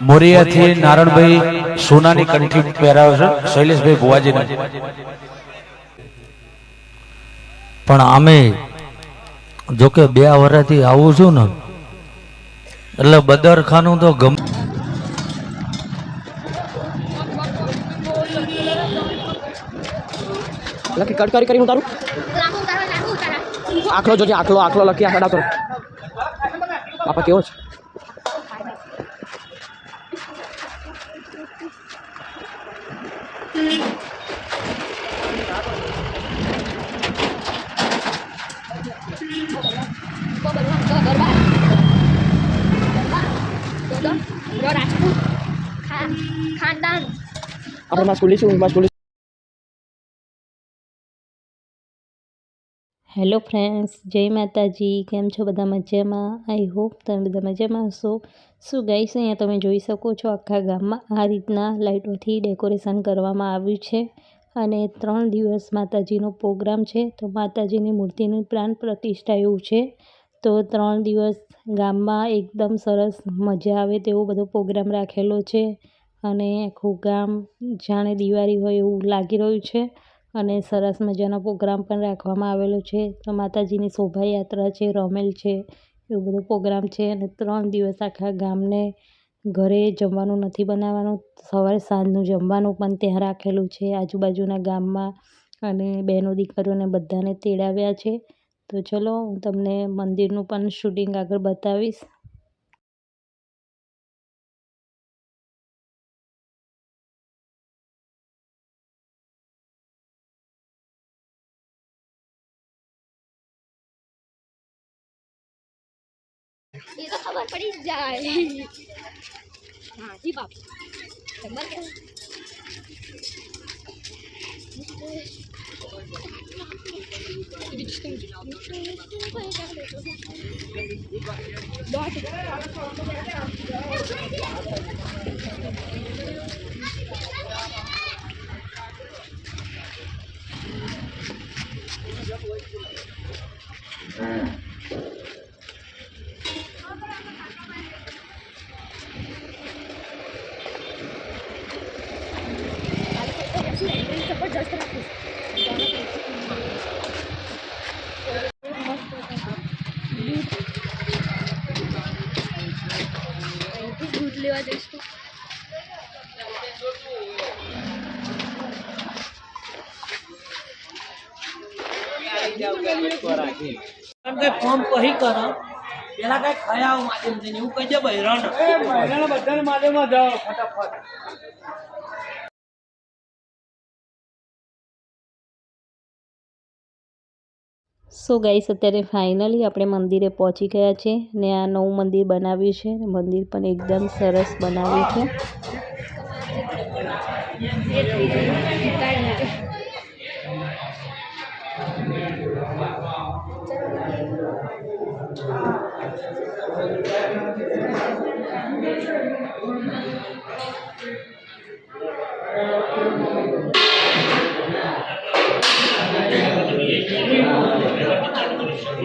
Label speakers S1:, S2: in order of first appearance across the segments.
S1: મોરિયાથી નારણભાઈ સોનાની કંઠી પહેરાવે છે, શૈલેષભાઈ ભુવાજીને.
S2: પણ અમે જોકે બે વર્ષથી આવું છું ને, એટલે બદરખાનું તો ગમ
S3: લખી, કટ કરી ઉતારો
S4: લાંબુ ઉતારા
S3: આખલો જોજે આખલો આખલો લખી આખડા કરો. બાપા, કેવો છે?
S4: બબલવા તો ગરબા ગરબા તો
S5: હેલો ફ્રેન્ડ્સ, જય માતાજી. કેમ છો બધા મજામાં? આઈ હોપ તમે બધા મજામાં હશો. શું ગાઈશ અહીંયા તમે જોઈ શકો છો આખા ગામમાં આ રીતના લાઇટોથી ડેકોરેશન કરવામાં આવ્યું છે અને ત્રણ દિવસ માતાજીનો પ્રોગ્રામ છે. તો માતાજીની મૂર્તિની પ્રાણ પ્રતિષ્ઠા એવું છે. તો ત્રણ દિવસ ગામમાં એકદમ સરસ મજા આવે તેવો બધો પ્રોગ્રામ રાખેલો છે અને આખું ગામ જાણે દિવાળી હોય એવું લાગી રહ્યું છે. અને સરસ મજાનો પ્રોગ્રામ પણ રાખવામાં આવેલો છે. તો માતાજીની શોભાયાત્રા છે, રમેલ છે, એવું બધો પ્રોગ્રામ છે અને ત્રણ દિવસ આખા ગામને ઘરે જમવાનું નથી બનાવવાનું. સવારે સાંજનું જમવાનું પણ ત્યાં રાખેલું છે આજુબાજુના ગામમાં અને બહેનો દીકરીઓને બધાને તેડાવ્યા છે. તો ચલો હું તમને મંદિરનું પણ શૂટિંગ આગળ બતાવીશ.
S4: એ તો ખબર પડી જાય. હા જી બાપ. ખબર કે જબરજસ્ત લેવા જઈશ. તો
S6: ફોર્મ કહી કરો. પેલા કઈ ખયા માધ્યમ છે એવું કઈ છે બહેરાણ બધાને માધ્યમમાં જાઓ ફટાફટ.
S5: સો ગાઈસ, અત્યારે ફાઇનલી આપણે મંદિરે પહોંચી ગયા છે ને આ નવું મંદિર બનાવ્યું છે. મંદિર પણ એકદમ સરસ બનાવ્યું છે.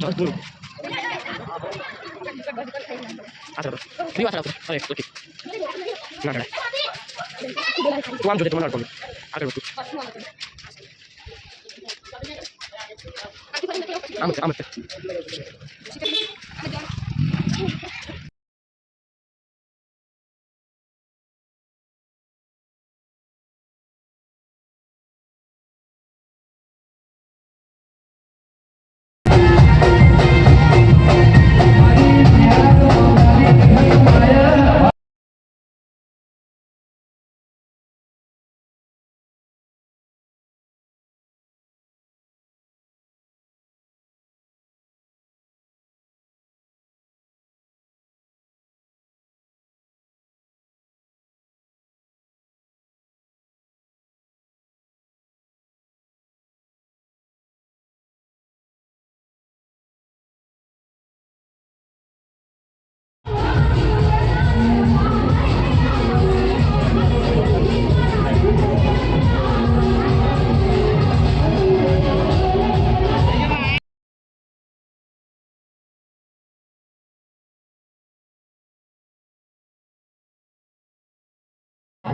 S3: આગળ ફ્રી વાત રાખો અરે ઓકે ના ના તું આમ જોડે તમને અડકું આગળ તું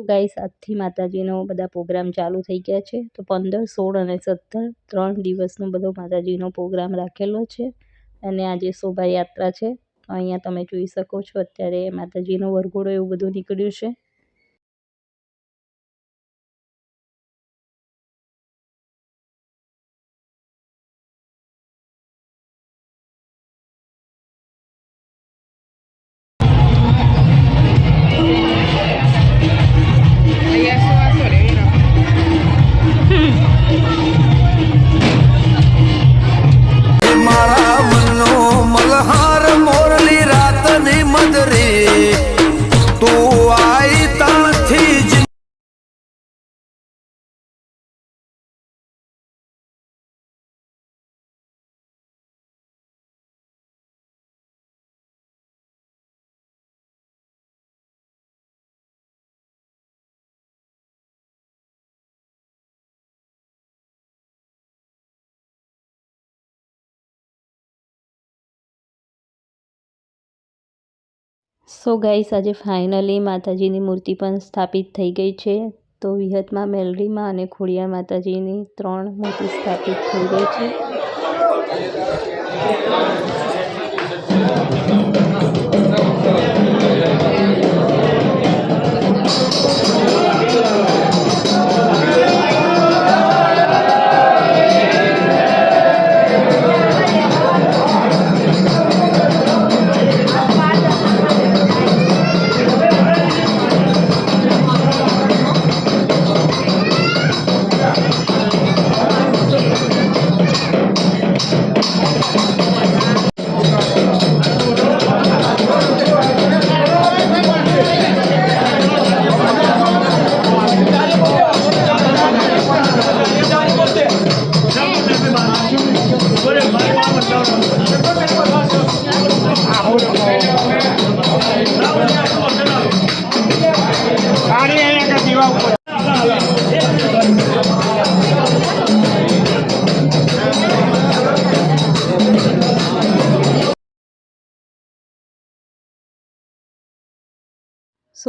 S3: આમ
S5: ગાઈસ, આજથી માતાજીનો બધા પ્રોગ્રામ ચાલુ થઈ ગયા છે. તો પંદર, સોળ અને સત્તર ત્રણ દિવસનો બધો માતાજીનો પ્રોગ્રામ રાખેલો છે અને આજે શોભાયાત્રા છે. અહીંયા તમે જોઈ શકો છો, અત્યારે માતાજીનો વરઘોડો એવું બધું નીકળ્યું છે. સો ગાઈસ, આજે ફાઇનલી માતાજીની મૂર્તિ પણ સ્થાપિત થઈ ગઈ છે. તો વિહતમાં મેલરીમાં અને ખોડિયાર માતાજીની ત્રણ મૂર્તિ સ્થાપિત થઈ ગઈ છે.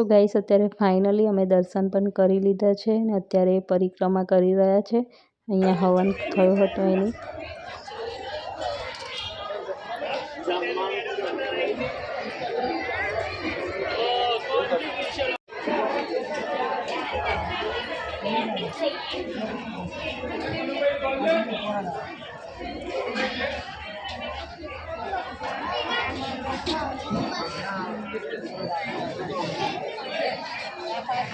S5: સો ગાઈસ, અત્યારે ફાઇનલી અમે દર્શન પણ કરી લીધા છે અને અત્યારે પરિક્રમા કરી રહ્યા છે. અહીંયા હવન થયો હતો એની. તો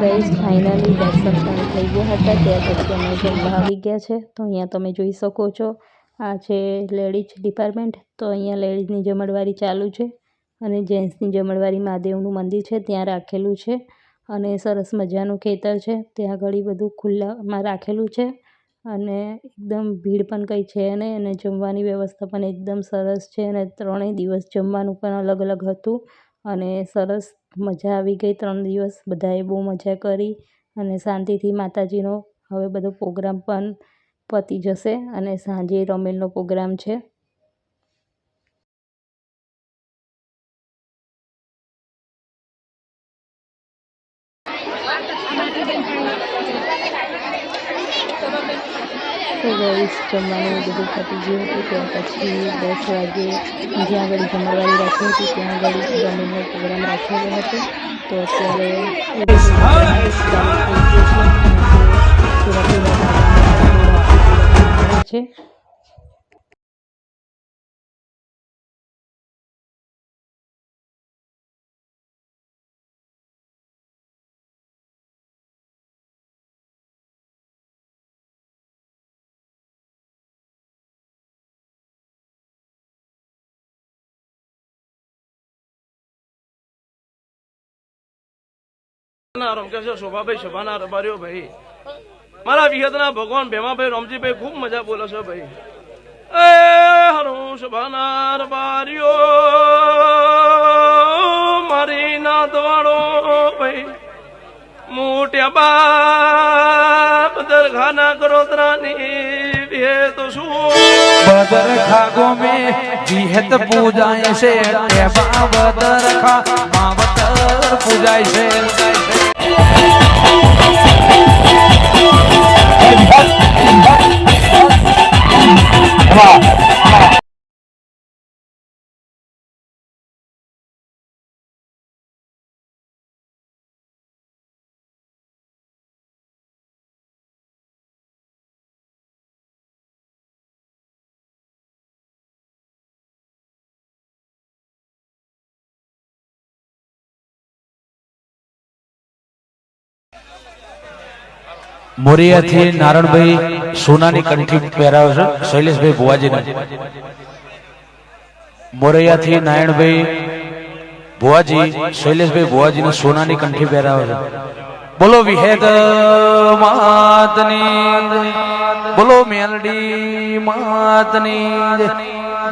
S5: ગાઈઝ ફાઇનલી દર્શન પણ થઈ ગયા હતા. ત્યાર પછી અમે જમવા આવી ગયા છે. તો અહીંયા તમે જોઈ શકો છો, આ છે લેડીઝ ડિપાર્ટમેન્ટ. તો અહીંયા લેડીઝની જમણવારી ચાલુ છે અને જેન્ટ્સની જમણવારી મહાદેવનું મંદિર છે. ત્યાં રાખેલું છે. અને સરસ મજાનું ખેતર છે. ત્યાં ઘણી બધું ખુલ્લામાં રાખેલું છે અને એકદમ ભીડ પણ કંઈ છે નહીં અને જમવાની વ્યવસ્થા પણ એકદમ સરસ છે અને ત્રણેય દિવસ જમવાનું પણ અલગ અલગ હતું અને સરસ મજા આવી ગઈ ત્રણ દિવસ. બધાએ બહુ મજા કરી અને શાંતિથી માતાજીનો હવે બધો પ્રોગ્રામ પણ પતી જશે અને સાંજે રમેલનો પ્રોગ્રામ છે તો ગઈશ જમવાનું બધું પતી ગયું હતું. ત્યાર પછી દસ વાગે જ્યાં આગળ જમણવારી રાખી હતી, ત્યાં આગળ જમીનનો પ્રોગ્રામ રાખેલો હતો. તો અત્યારે
S7: વિહતના રમકેશ શોભાભાઈ શોભાના ભાઈ. મારા વિહતના ભગવાન ભેમાભાઈ રમજીભાઈ ખૂબ મજા બોલો છો ભાઈ. એ હરું શોભાના રબારીઓ મારી નાદવાળો ભાઈ. મોટ્યા બાપ દરઘાના કરોતરાની વિહે તો શું
S1: પૂજાય છે પૂજાય છે. Come on. Come on. મોરિયાથી Naranbhai સોનાની કંઠી પહેરાવે છે, શૈલેષભાઈ ભુવાજીને. મોરૈયાથી નારાયણભાઈ ભુવાજી, શૈલેષભાઈ ભુવાજીને સોનાની કંઠી પહેરાવે છે. બોલો વિહેદ માતની બોલો મેલડી માતની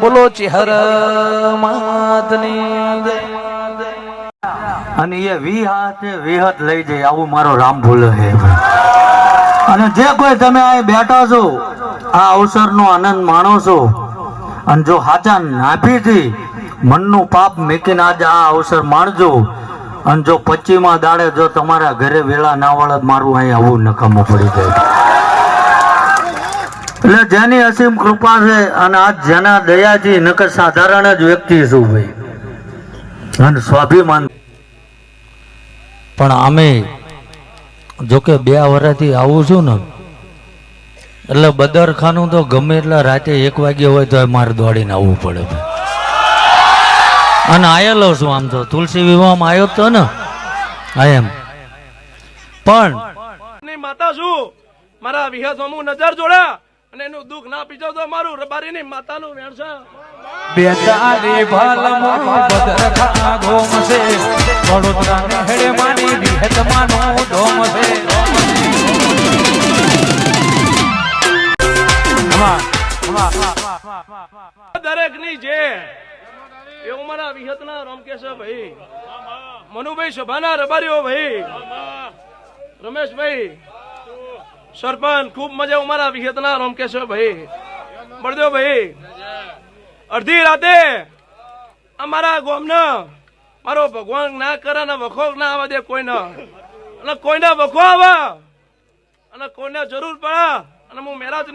S1: બોલો ચેહર માતની
S2: અને એ વિહાત વિહત લઈ જાય આવું મારો રામ ભૂલ છે અને જે કોઈ તમે અહીં બેઠા છો, આ અવસરનો આનંદ માણો છો. અને જો હાચા નાભીથી મનનું પાપ મેકીને આજે આ અવસર માણજો, અને જો પચીમાં દાડે જો તમારા ઘરે વેળા ના વળત મારું અહીં આવું નકામું પડી જાય. એટલે જેની અસીમ કૃપા છે અને આજ જેના દયાજી નકર સાધારણ જ વ્યક્તિ છું ભાઈ. અને સ્વાભિમાન. પણ આમે જોકે બે વર્ષથી આવું છું ને, એટલે બદરખાનું તો ગમે એટલા રાતે એક વાગ્યે હોય તો મારે દોડીને આવવું પડે અને આયેલો છું આમ તો, તુલસી વિવાહમાં આવ્યો તો ને આ એમ. પણ
S7: માતા છું, મારા વિહત હું નજર જોડ્યા અને એનું દુઃખ ના પીજો તો મારું રબારીની માતાનું વેણ છે.
S1: બેતારી ભાલમો ખાગો મસે વડોદરા ને હેડે માની વિહેત માનો ધોમ છે.
S7: દરેકની જે એવું મારા વિહત ના રમકે ભાઈ. મનુભાઈ સભાના રબારીઓ ભાઈ. રમેશભાઈ. સરપંચ ખૂબ મજા ઉમારા વિહત ના ભાઈ બળદેવ ભાઈ અડધી રાતે અમારા ગોમને મારો ભગવાન ના કરે ને વખો ના આવવા દે કોઈને અને કોઈને વખો આવે અને કોઈને જરૂર પડે અને હું મેરાજ